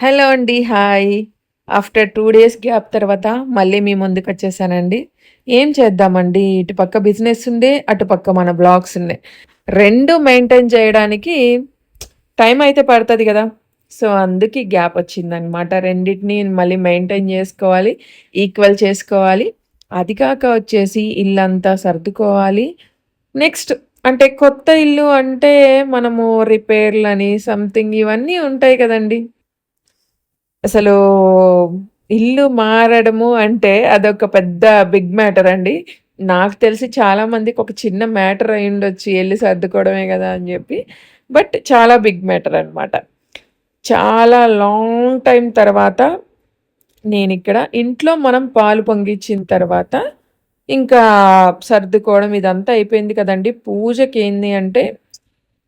Hello అండి. Hi. After two days gap తర్వాత మళ్ళీ మీ ముందుకొచ్చేసానండి. ఏం చేద్దామండి ఇటుపక్క బిజినెస్ ఉంది. అటుపక్క మన బ్లాగ్స్ ఉన్నాయి. రెండు మెయింటైన్ చేయడానికి టైం అయితే పడుతుంది కదా సో, అందుకే గ్యాప్ వచ్చిందనమాట. రెండిటిని మళ్ళీ మెయింటైన్ చేసుకోవాలి ఈక్వల్ చేసుకోవాలి. అది కాక వచ్చేసి ఇల్లంతా సర్దుకోవాలి. నెక్స్ట్ అంటే కొత్త ఇల్లు అంటే మనము రిపేర్‌లని సంథింగ్ ఇవన్నీ ఉంటాయి కదండీ! అసలు ఇల్లు మారడము అంటే అదొక పెద్ద బిగ్ మ్యాటర్ అండి. నాకు తెలిసి చాలా మందికి ఒక చిన్న మ్యాటర్ అయ్యుండొచ్చు వెళ్ళి సర్దుకోవడమే కదా అని చెప్పి బట్ చాలా బిగ్ మ్యాటర్ అనమాట. చాలా లాంగ్ టైం తర్వాత నేను ఇక్కడ ఇంట్లో మనం పాలు పొంగిచ్చిన తర్వాత ఇంకా సర్దుకోవడం ఇదంతా అయిపోయింది కదండీ! ఏంది అంటే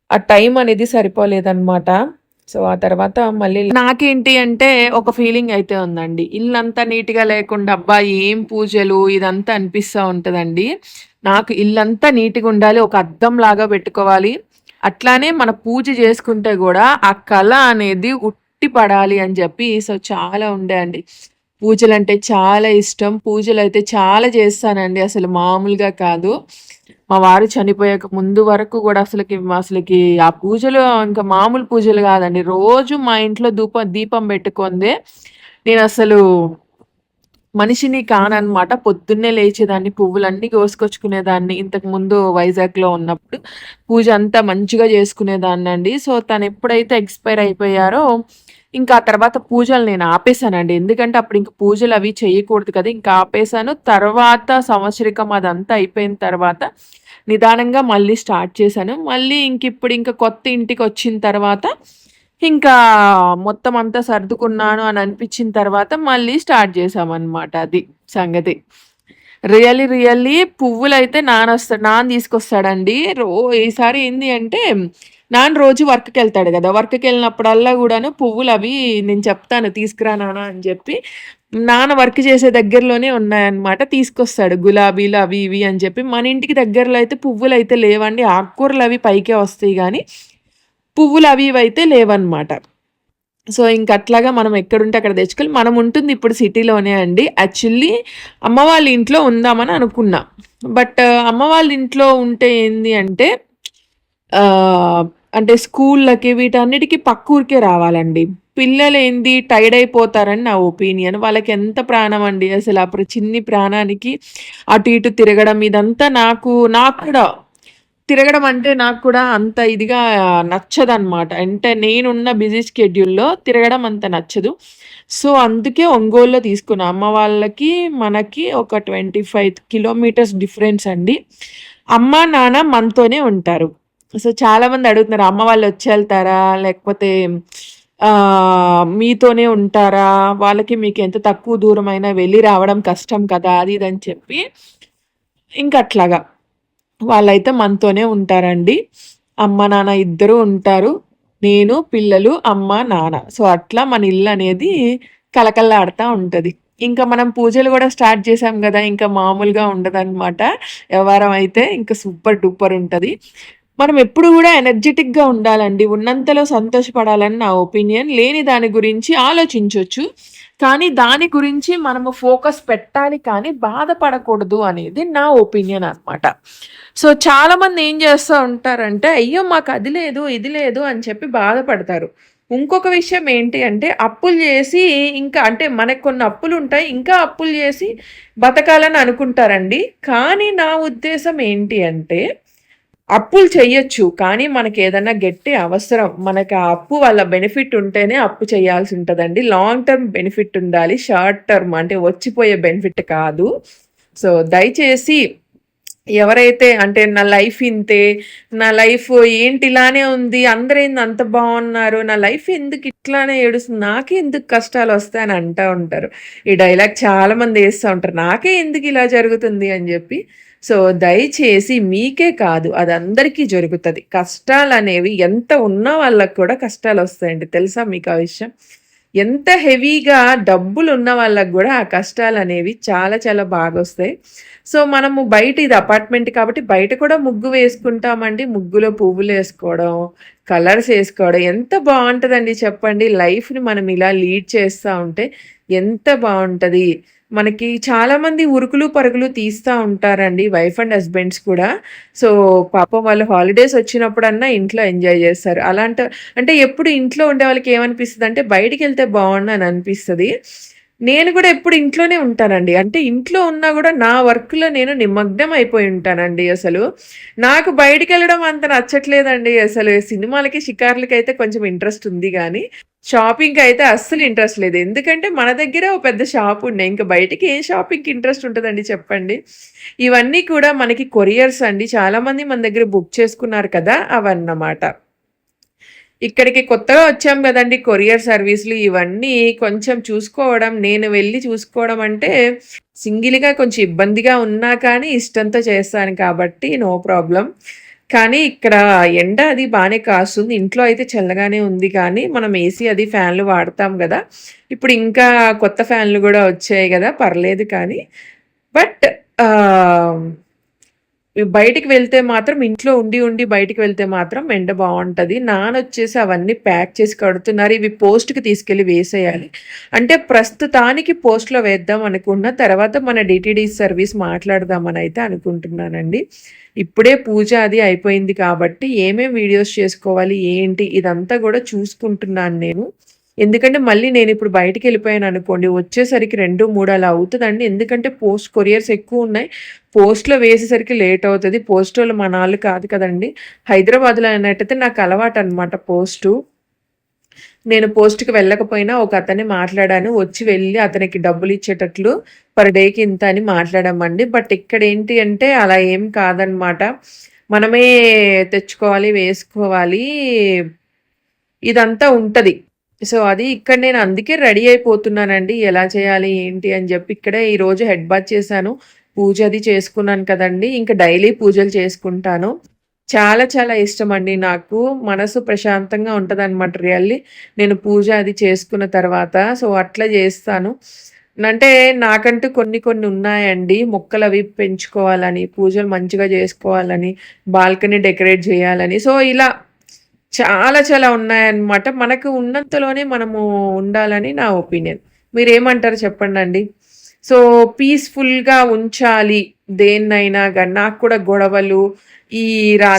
ఆ టైం అనేది సరిపోలేదన్నమాట సో, ఆ తర్వాత మళ్ళీ నాకేంటి అంటే ఒక ఫీలింగ్ అయితే ఉందండి. ఇల్లంతా నీట్‌గా లేకుండా అబ్బా! ఏం పూజలు ఇదంతా అనిపిస్తూ ఉంటదండి. నాకు ఇల్లంతా నీట్‌గుండాలి. ఒక అద్దంలాగా పెట్టుకోవాలి. అట్లానే మన పూజ చేసుకుంటే కూడా ఆ కళ అనేది ఉట్టి పడాలి అని చెప్పి సో, చాలా ఉండే అండి. పూజలు అంటే చాలా ఇష్టం. పూజలు అయితే చాలా చేస్తానండి. అసలు మామూలుగా కాదు. మా వారు చనిపోయాక ముందు వరకు కూడా అసలుకి అసలకి ఆ పూజలు ఇంకా మామూలు పూజలు కాదండి రోజు మా ఇంట్లో దీపం దీపం పెట్టుకుందే అసలు మనిషిని కాననమాట. పొద్దున్నే లేచేదాన్ని. పువ్వులన్నీ కోసుకొచ్చుకునేదాన్ని. ఇంతకు ముందు వైజాగ్‌లో ఉన్నప్పుడు. పూజ అంతా మంచిగా చేసుకునేదాన్ని అండి సో, తను ఎప్పుడైతే ఎక్స్‌పైర్ అయిపోయారో ఇంకా ఆ తర్వాత పూజలు నేను ఆపేసానండి. ఎందుకంటే అప్పుడు ఇంకా పూజలు అవి చేయకూడదు కదా! ఇంకా ఆపేసాను. తర్వాత సంవత్సరికం అదంతా అయిపోయిన తర్వాత నిదానంగా మళ్ళీ స్టార్ట్ చేశాను. మళ్ళీ ఇంకిప్పుడు ఇంకా కొత్త ఇంటికి వచ్చిన తర్వాత ఇంకా మొత్తం అంతా సర్దుకున్నాను అని అనిపించిన తర్వాత మళ్ళీ స్టార్ట్ చేసామన్నమాట అది సంగతి. రియల్లీ, రియల్లీ పువ్వులు అయితే నాన్న తీసుకొస్తాడండి. రో ఈసారి ఏంది అంటే నాన్న రోజు వర్క్కి వెళ్తాడు కదా వర్క్కి వెళ్ళినప్పుడల్లా కూడాను పువ్వులు అవి నేను చెప్తాను తీసుకురా నాన్న అని చెప్పి నాన్న వర్క్ చేసే దగ్గరలోనే ఉన్నాయన్నమాట. తీసుకొస్తాడు. గులాబీలు అవి ఇవి అని చెప్పి మన ఇంటికి దగ్గరలో అయితే పువ్వులు అయితే లేవండి. ఆకుకూరలు అవి పైకే వస్తాయి కానీ పువ్వులు అవి ఇవి అయితే లేవన్నమాట. సో, ఇంక అట్లాగా మనం ఎక్కడుంటే అక్కడ తెచ్చుకోవాలి. మనం ఉంటుంది ఇప్పుడు సిటీలోనే అండి. యాక్చువల్లీ అమ్మ వాళ్ళ ఇంట్లో ఉందామని అనుకున్నా. బట్ అమ్మ వాళ్ళ ఇంట్లో ఉంటే ఏంది అంటే అంటే స్కూళ్ళకి వీటన్నిటికి పక్క ఊరికే రావాలండి. పిల్లలేంది టైర్డ్ అయిపోతారని నా ఒపీనియన్. వాళ్ళకి ఎంత ప్రాణం అండి అసలు అప్పుడు చిన్ని ప్రాణానికి అటు ఇటు తిరగడం ఇదంతా నాకు నాకు కూడా తిరగడం అంటే నాకు కూడా అంత ఇదిగా నచ్చదనమాట. అంటే నేనున్న బిజీ షెడ్యూల్‌లో తిరగడం అంత నచ్చదు. సో, అందుకే ఒంగోలులో తీసుకున్నా. అమ్మ వాళ్ళకి, మనకి ఒక 25 కిలోమీటర్స్ డిఫరెన్స్ అండి. అమ్మ, నాన్న మనతోనే ఉంటారు. సో, చాలామంది అడుగుతున్నారు అమ్మ వాళ్ళు వచ్చెళ్తారా? లేకపోతే మీతోనే ఉంటారా? వాళ్ళకి మీకు ఎంత తక్కువ దూరమైనా వెళ్ళి రావడం కష్టం కదా! అది ఇది అని చెప్పి ఇంకట్లాగా. వాళ్ళైతే మనతోనే ఉంటారండి. అమ్మ, నాన్న ఇద్దరూ ఉంటారు. నేను, పిల్లలు, అమ్మ, నాన్న. సో, అట్లా మన ఇల్లు అనేది కలకల్లాడుతూ ఉంటుంది ఇంకా మనం పూజలు కూడా స్టార్ట్ చేసాం కదా ఇంకా మామూలుగా ఉండదనమాట. వ్యవహారం అయితే ఇంకా సూపర్ డూపర్ ఉంటుంది మనం ఎప్పుడు కూడా ఎనర్జెటిక్గా ఉండాలండి. ఉన్నంతలో సంతోషపడాలని నా ఒపీనియన్. లేని దాని గురించి ఆలోచించవచ్చు కానీ దాని గురించి మనము ఫోకస్ పెట్టాలి కానీ బాధపడకూడదు అనేది నా ఒపీనియన్ అనమాట. సో, చాలామంది ఏం చేస్తూ ఉంటారంటే, అయ్యో! మాకు అది లేదు, ఇది లేదు అని చెప్పి బాధపడతారు. ఇంకొక విషయం ఏంటి అంటే అప్పులు చేసి ఇంకా అంటే మనకు కొన్ని అప్పులు ఉంటాయి ఇంకా అప్పులు చేసి బతకాలని అనుకుంటారండి. కానీ నా ఉద్దేశం ఏంటి అంటే అప్పులు చెయ్యొచ్చు. కానీ మనకి ఏదైనా గట్టి అవసరం మనకు ఆ అప్పు వల్ల బెనిఫిట్ ఉంటేనే అప్పు చేయాల్సి ఉంటుందండి లాంగ్ టర్మ్ బెనిఫిట్ ఉండాలి. షార్ట్ టర్మ్ అంటే వచ్చిపోయే బెనిఫిట్ కాదు. సో, దయచేసి ఎవరైతే అంటే నా లైఫ్ ఇంతే, నా లైఫ్ ఏంటి ఇలానే ఉంది, అందరేంది అంత బాగున్నారు నా లైఫ్ ఎందుకు ఇట్లానే ఏడుస్తుంది, నాకే ఎందుకు కష్టాలొస్తాయి అని అంటూ ఉంటారు. ఈ డైలాగ్ చాలామంది వేస్తూ ఉంటారు. నాకే ఎందుకు ఇలా జరుగుతుంది అని చెప్పి సో, దయచేసి మీకే కాదు అది అందరికీ జరుగుతుంది. కష్టాలు అనేవి ఎంత ఉన్న వాళ్ళకు కూడా కష్టాలు వస్తాయండి. తెలుసా మీకు ఆ విషయం? ఎంత హెవీగా డబ్బులు ఉన్న వాళ్ళకు కూడా ఆ కష్టాలు అనేవి చాలా చాలా బాగా వస్తాయి. సో మనము బయట ఇది అపార్ట్మెంట్ కాబట్టి బయట కూడా ముగ్గు వేసుకుంటామండి. ముగ్గులో పువ్వులు వేసుకోవడం కలర్స్ వేసుకోవడం ఎంత బాగుంటుందండి చెప్పండి. లైఫ్ని మనం ఇలా లీడ్ చేస్తూ ఉంటే ఎంత బాగుంటుంది. మనకి చాలామంది ఉరుకులు పరుగులు తీస్తూ ఉంటారండి వైఫ్ అండ్ హస్బెండ్స్ కూడా. సో పాపం వాళ్ళు హాలిడేస్ వచ్చినప్పుడన్నా ఇంట్లో ఎంజాయ్ చేస్తారు. అలాంటి అంటే ఎప్పుడు ఇంట్లో ఉండే వాళ్ళకి ఏమనిపిస్తుంది అంటే బయటికి వెళ్తే బాగుండు అని అనిపిస్తుంది. నేను కూడా ఎప్పుడు ఇంట్లోనే ఉంటానండి. అంటే ఇంట్లో ఉన్నా కూడా నా వర్క్లో నేను నిమగ్నం అయిపోయి ఉంటానండి అసలు. నాకు బయటికి వెళ్ళడం అంత నచ్చట్లేదండి అసలు. సినిమాలకి షికార్లకి అయితే కొంచెం ఇంట్రెస్ట్ ఉంది కానీ షాపింగ్కి అయితే అస్సలు ఇంట్రెస్ట్ లేదు. ఎందుకంటే మన దగ్గర ఒక పెద్ద షాప్ ఉండే. ఇంకా బయటికి ఏం షాపింగ్కి ఇంట్రెస్ట్ ఉంటుందండి చెప్పండి. ఇవన్నీ కూడా మనకి కొరియర్స్ అండి. చాలామంది మన దగ్గర బుక్ చేసుకున్నారు కదా అవన్నమాట. ఇక్కడికి కొత్తగా వచ్చాం కదండి కొరియర్ సర్వీసులు ఇవన్నీ కొంచెం చూసుకోవడం నేను వెళ్ళి చూసుకోవడం అంటే సింగిల్గా కొంచెం ఇబ్బందిగా ఉన్నా కానీ ఇష్టంతో చేస్తాను కాబట్టి నో ప్రాబ్లం. కానీ ఇక్కడ ఎండ అది బాగానే కాస్తుంది. ఇంట్లో అయితే చల్లగానే ఉంది కానీ మనం ఏసీ అది ఫ్యాన్లు వాడతాం కదా. ఇప్పుడు ఇంకా కొత్త ఫ్యాన్లు కూడా వచ్చాయి కదా పర్లేదు కానీ. బట్ బయటికి వెళ్తే మాత్రం ఇంట్లో ఉండి ఉండి బయటికి వెళ్తే మాత్రం ఎండ బాగుంటుంది. నానొచ్చేసి అవన్నీ ప్యాక్ చేసి కడుతున్నారు. ఇవి పోస్ట్కి తీసుకెళ్ళి వేసేయాలి. అంటే ప్రస్తుతానికి పోస్ట్లో వేద్దాం అనుకున్న తర్వాత మన డిటిడి సర్వీస్ మాట్లాడదామని అయితే అనుకుంటున్నానండి. ఇప్పుడే పూజ అది అయిపోయింది కాబట్టి ఏమేమి వీడియోస్ చేసుకోవాలి ఏంటి ఇదంతా కూడా చూసుకుంటున్నాను నేను. ఎందుకంటే మళ్ళీ నేను ఇప్పుడు బయటికి వెళ్ళిపోయాను అనుకోండి వచ్చేసరికి రెండు మూడు అలా అవుతుందండి. ఎందుకంటే పోస్ట్ కొరియర్స్ ఎక్కువ ఉన్నాయి. పోస్ట్లో వేసేసరికి లేట్ అవుతుంది. పోస్టులు వాళ్ళు మన వాళ్ళు కాదు కదండి. హైదరాబాద్లో అయినట్టయితే నాకు అలవాటు అనమాట పోస్టు. నేను పోస్ట్కి వెళ్ళకపోయినా ఒక అతన్ని మాట్లాడాను. వచ్చి వెళ్ళి అతనికి డబ్బులు ఇచ్చేటట్లు పర్ డేకి ఇంత అని మాట్లాడామండి. బట్ ఇక్కడ ఏంటి అంటే అలా ఏం కాదనమాట మనమే తెచ్చుకోవాలి వేసుకోవాలి. ఇదంతా ఉంటుంది. సో అది ఇక్కడ నేను అందుకే రెడీ అయిపోతున్నానండి. ఎలా చేయాలి ఏంటి అని చెప్పి ఇక్కడే ఈరోజు హెడ్ బాత్ చేశాను. పూజ అది చేసుకున్నాను కదండి. ఇంకా డైలీ పూజలు చేసుకుంటాను. చాలా చాలా ఇష్టం అండి నాకు. మనసు ప్రశాంతంగా ఉంటుంది అనమాట రియల్లీ. నేను పూజ అది చేసుకున్న తర్వాత. సో అట్లా చేస్తాను. అంటే నాకంటూ కొన్ని కొన్ని ఉన్నాయండి. మొక్కలు అవి పెంచుకోవాలని పూజలు మంచిగా చేసుకోవాలని బాల్కనీ డెకరేట్ చేయాలని. సో ఇలా చాలా చాలా ఉన్నాయన్నమాట. మనకు ఉన్నంతలోనే మనము ఉండాలని నా ఒపీనియన్. మీరేమంటారు చెప్పండి అండి సో పీస్ఫుల్గా ఉంచాలి దేన్నైనా కానీ నాకు కూడా గొడవలు ఈ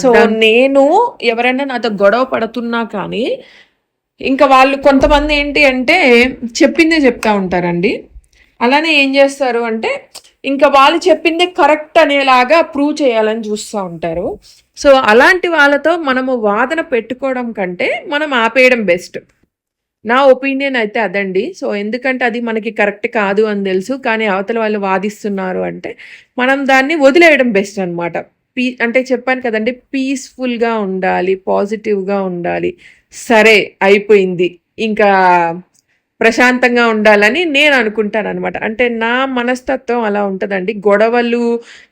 సో నేను ఎవరైనా నాతో గొడవ పడుతున్నా కానీ ఇంకా వాళ్ళు కొంతమంది ఏంటి అంటే చెప్పిందే చెప్తా ఉంటారండి. అలానే ఏం చేస్తారు అంటే ఇంకా వాళ్ళు చెప్పిందే కరెక్ట్ అనేలాగా ప్రూవ్ చేయాలని చూస్తూ ఉంటారు. సో అలాంటి వాళ్ళతో మనము వాదన పెట్టుకోవడం కంటే మనం ఆపేయడం బెస్ట్. నా ఒపీనియన్ అయితే అదండి. సో ఎందుకంటే అది మనకి కరెక్ట్ కాదు అని తెలుసు. కానీ అవతల వాళ్ళు వాదిస్తున్నారు అంటే మనం దాన్ని వదిలేయడం బెస్ట్ అనమాట పీ అంటే చెప్పాను కదండి పీస్ఫుల్గా ఉండాలి పాజిటివ్గా ఉండాలి. సరే అయిపోయింది. ఇంకా ప్రశాంతంగా ఉండాలని నేను అనుకుంటాను అనమాట అంటే నా మనస్తత్వం అలా ఉంటుందండి. గొడవలు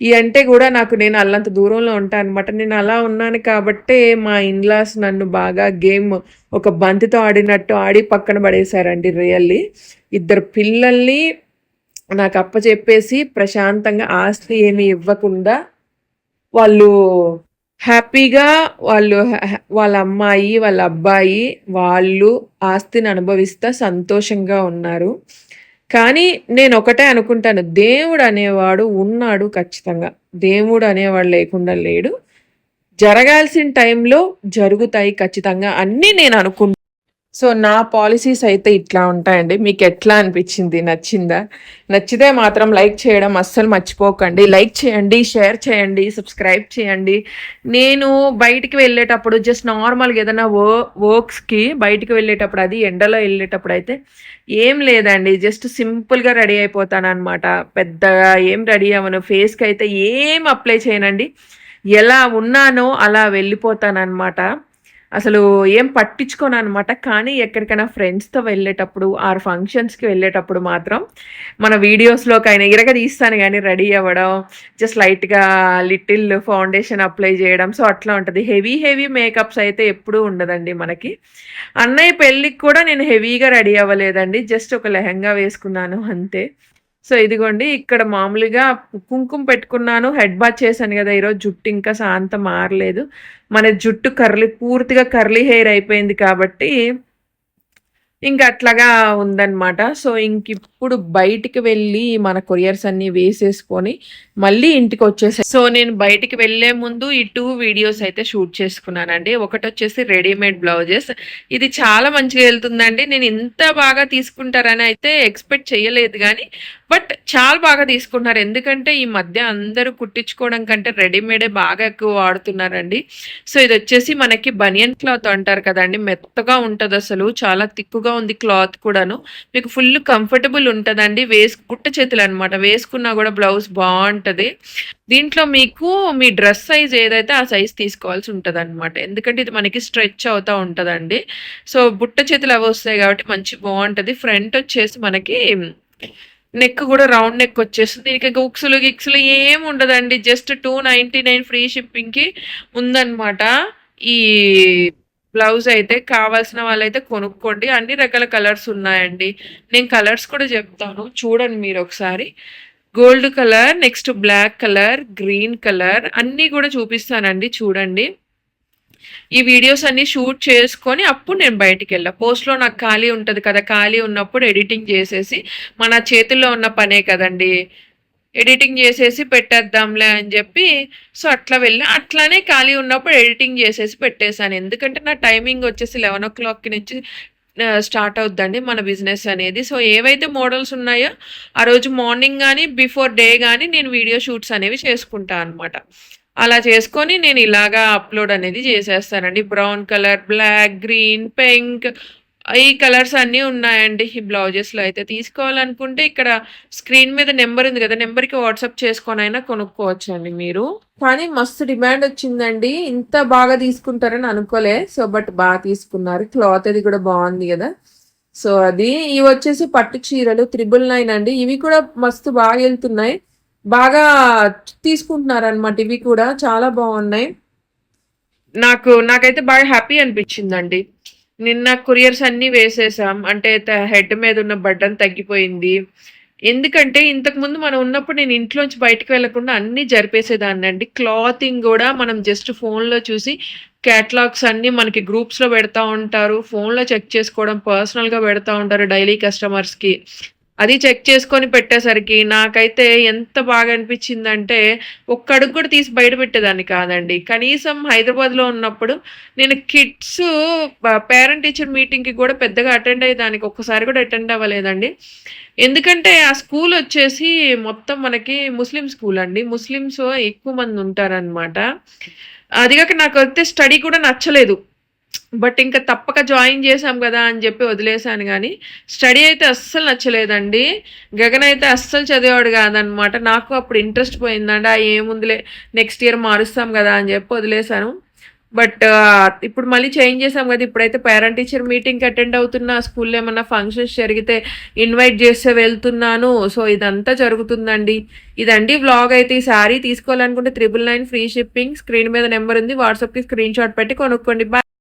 ఈ అంటే కూడా నాకు నేను అల్లంత దూరంలో ఉంటాను అనమాట నేను అలా ఉన్నాను కాబట్టే మా ఇన్లాస్ నన్ను బాగా గేమ్ ఒక బంతితో ఆడినట్టు ఆడి పక్కన పడేశారండి రియల్లీ. ఇద్దరు పిల్లల్ని నాకు అప్పచెప్పేసి ప్రశాంతంగా ఆస్తి ఏమి ఇవ్వకుండా వాళ్ళు హ్యాపీగా వాళ్ళు వాళ్ళ అమ్మాయి వాళ్ళ అబ్బాయి వాళ్ళు ఆస్తిని అనుభవిస్తా సంతోషంగా ఉన్నారు. కానీ నేను ఒకటే అనుకుంటాను దేవుడు అనేవాడు ఉన్నాడు ఖచ్చితంగా. దేవుడు అనేవాడు లేకుండా లేడు. జరగాల్సిన టైంలో జరుగుతాయి ఖచ్చితంగా అన్నీ నేను అనుకుంటాను సో నా పాలసీస్ అయితే ఇట్లా ఉంటాయండి. మీకు ఎట్లా అనిపించింది? నచ్చిందా? నచ్చితే మాత్రం లైక్ చేయడం అస్సలు మర్చిపోకండి. లైక్ చేయండి షేర్ చేయండి సబ్స్క్రైబ్ చేయండి. నేను బయటికి వెళ్ళేటప్పుడు జస్ట్ నార్మల్గా ఏదైనా వో వర్క్స్కి బయటికి వెళ్ళేటప్పుడు అది ఎండలో వెళ్ళేటప్పుడు అయితే ఏం లేదండి. జస్ట్ సింపుల్గా రెడీ అయిపోతాను అనమాట పెద్దగా ఏం రెడీ అవ్వను. ఫేస్కి అయితే ఏం అప్లై చేయనండి. ఎలా ఉన్నానో అలా వెళ్ళిపోతాను అనమాట అసలు ఏం పట్టించుకోను అనమాట. కానీ ఎక్కడికైనా ఫ్రెండ్స్‌తో వెళ్ళేటప్పుడు ఆరు ఫంక్షన్స్‌కి వెళ్ళేటప్పుడు మాత్రం మన వీడియోస్‌లోకైనా ఇరగదీస్తాను కానీ రెడీ అవ్వడం, జస్ట్ లైట్‌గా లిటిల్ ఫౌండేషన్ అప్లై చేయడం. సో, అట్లా ఉంటుంది హెవీ హెవీ మేకప్స్ అయితే ఎప్పుడూ ఉండదండి మనకి. అన్నయ్య పెళ్ళికి కూడా నేను హెవీగా రెడీ అవ్వలేదండి. జస్ట్ ఒక లెహంగా వేసుకున్నాను అంతే. సో, ఇదిగోండి ఇక్కడ మామూలుగా కుంకుమ పెట్టుకున్నాను. హెడ్ బాత్ చేశాను కదా ఈరోజు జుట్టు ఇంకా శాంతం మారలేదు. మన జుట్టు కర్లీ పూర్తిగా కర్లీ హెయిర్ అయిపోయింది కాబట్టి ఇంకా అట్లాగా ఉందన్నమాట సో, ఇంకిప్పుడు బయటికి వెళ్ళి మన కొరియర్స్ అన్నీ వేసేసుకొని మళ్ళీ ఇంటికి వచ్చేసాయి సో, నేను బయటికి వెళ్ళే ముందు ఈ టూ వీడియోస్ అయితే షూట్ చేసుకున్నానండి. ఒకటొచ్చేసి రెడీమేడ్ బ్లౌజెస్. ఇది చాలా మంచిగా వెళ్తుందండి నేను ఇంత బాగా తీసుకుంటారని అయితే ఎక్స్‌పెక్ట్ చేయలేదు కానీ బట్ చాలా బాగా తీసుకుంటున్నారు. ఎందుకంటే ఈ మధ్య అందరూ కుట్టించుకోవడం కంటే రెడీమేడే బాగా ఎక్కువ వాడుతున్నారండి. సో, ఇది వచ్చేసి మనకి బనియన్ క్లాత్ అంటారు కదండి మెత్తగా ఉంటదసలు. చాలా తిక్కుగా థిక్‌గా ఉంది క్లాత్ కూడాను. మీకు ఫుల్ కంఫర్టబుల్ ఉంటుందండి వేసు బుట్ట చేతులనమాట. వేసుకున్నా కూడా బ్లౌజ్ బాగుంటుంది దీంట్లో మీకు మీ డ్రెస్ సైజ్ ఏదైతే ఆ సైజ్ తీసుకోవాల్సి ఉంటుంది అనమాట ఎందుకంటే ఇది మనకి స్ట్రెచ్ అవుతూ ఉంటుందండి సో, బుట్ట చేతులు అవి వస్తాయి కాబట్టి మంచి బాగుంటుంది ఫ్రంట్ వచ్చేసి మనకి నెక్ కూడా రౌండ్ నెక్ వచ్చేస్తుంది. దీనికి ఇంకా ఉక్సులు, గిక్సులు ఏమి ఉండదండి. జస్ట్ 299 ఫ్రీ షిప్పింగ్‌కి ఉందనమాట. ఈ బ్లౌజ్ అయితే కావాల్సిన వాళ్ళైతే కొనుక్కోండి. అన్ని రకాల కలర్స్ ఉన్నాయండి. నేను కలర్స్ కూడా చెప్తాను. చూడండి మీరు ఒకసారి gold colour, next black colour, green colour అన్నీ కూడా చూపిస్తానండి చూడండి. ఈ వీడియోస్ అన్నీ షూట్ చేసుకొని అప్పుడు నేను బయటికి వెళ్ళా పోస్ట్‌లో నాకు ఖాళీ ఉంటుంది కదా! ఖాళీ ఉన్నప్పుడు ఎడిటింగ్ చేసేసి మన చేతుల్లో ఉన్న పనే కదండీ! ఎడిటింగ్ చేసేసి పెట్టేద్దాంలే అని చెప్పి సో, అట్లా వెళ్ళి అట్లానే ఖాళీ ఉన్నప్పుడు ఎడిటింగ్ చేసేసి పెట్టేసాను. ఎందుకంటే నా టైమింగ్ వచ్చేసి 11:00 నుంచి స్టార్ట్ అవుద్దండి మన బిజినెస్ అనేది. సో, ఏవైతే మోడల్స్ ఉన్నాయో ఆ రోజు మార్నింగ్ కానీ బిఫోర్ డే కానీ నేను వీడియో షూట్స్ అనేవి చేసుకుంటాను అనమాట. అలా చేసుకొని నేను ఇలాగా అప్‌లోడ్ అనేది చేసేస్తానండి. Brown colour, black, green, pink ఈ కలర్స్ అన్నీ ఉన్నాయండి. ఈ బ్లౌజెస్‌లో అయితే తీసుకోవాలనుకుంటే ఇక్కడ స్క్రీన్ మీద నెంబర్ ఉంది గదా! నెంబర్‌కి వాట్సాప్ చేసుకొనైనా కొనుక్కోవచ్చండి మీరు. కానీ మస్తు డిమాండ్ వచ్చిందండి. ఇంత బాగా తీసుకుంటారని అనుకోలే. సో, బట్ బా తీసుకున్నారు. క్లాత్ అది కూడా బావుంది గదా! సో, అది ఇవొచ్చేసి పట్టు చీరలు 999 అండి. ఇవి కూడా మస్తు బాగా ఎళ్తున్నాయి. బాగా తీసుకుంటున్నారనమాట ఇవి కూడా. చాలా బావున్నాయి. నాకు నాకైతే బాగా హ్యాపీ అనిపిచ్చిందండి. నిన్న కొరియర్స్ అన్నీ వేసేసాం. అంటే హెడ్ మీద ఉన్న బడ్డన్ తగ్గిపోయింది. ఎందుకంటే ఇంతకుముందు మనం ఉన్నప్పుడు నేను ఇంట్లోంచి బయటకు వెళ్ళకుండా అన్నీ జరిపేసేదాన్ని అండి క్లాతింగ్ కూడా మనం జస్ట్ ఫోన్‌లో చూసి క్యాటలాగ్స్ అన్నీ మనకి గ్రూప్స్‌లో పెడతా ఉంటారు. ఫోన్‌లో చెక్ చేసుకోవడం, పర్సనల్‌గా పెడతా ఉంటారు డైలీ కస్టమర్స్‌కి. అది చెక్ చేసుకొని పెట్టేసరికి నాకైతే ఎంత బాగా అనిపించిందంటే ఒక్క అడుగు కూడా తీసి బయట పెట్టేదాన్ని కాదండి. కనీసం హైదరాబాద్‌లో ఉన్నప్పుడు నేను కిడ్స్ పేరెంట్ టీచర్ మీటింగ్‌కి కూడా పెద్దగా అటెండ్ అయ్యేదానికి ఒక్కసారి కూడా అటెండ్ అవ్వలేదండి. ఎందుకంటే ఆ స్కూల్ వచ్చేసి మొత్తం మనకి ముస్లిం స్కూల్ అండి. ముస్లిమ్స్ ఎక్కువ మంది ఉంటారనమాట. అది నాకు నాకైతే స్టడీ కూడా నచ్చలేదు. బట్ ఇంకా తప్పక జాయిన్ చేశాం కదా అని చెప్పి వదిలేసాను కానీ స్టడీ అయితే అస్సలు నచ్చలేదండి. గగన్ అయితే అస్సలు చదివాడు కాదనమాట నాకు అప్పుడు ఇంట్రెస్ట్ పోయిందండి. ఆ ఏముందిలే నెక్స్ట్ ఇయర్ మారుస్తాం కదా అని చెప్పి వదిలేసాను. బట్ ఇప్పుడు మళ్ళీ చేంజ్ చేసాం కదా ఇప్పుడైతే పేరెంట్ టీచర్ మీటింగ్‌కి అటెండ్ అవుతున్నా. స్కూల్‌లో ఏమన్నా ఫంక్షన్స్ జరిగితే ఇన్వైట్ చేస్తే వెళ్తున్నాను. సో, ఇదంతా జరుగుతుందండి. ఇదండి వ్లాగ్ అయితే. ఈ శారీ తీసుకోవాలనుకుంటే 999 ఫ్రీ షిప్పింగ్. స్క్రీన్ మీద నెంబర్ ఉంది. వాట్సాప్‌కి స్క్రీన్‌షాట్ పెట్టి కొనుక్కోండి.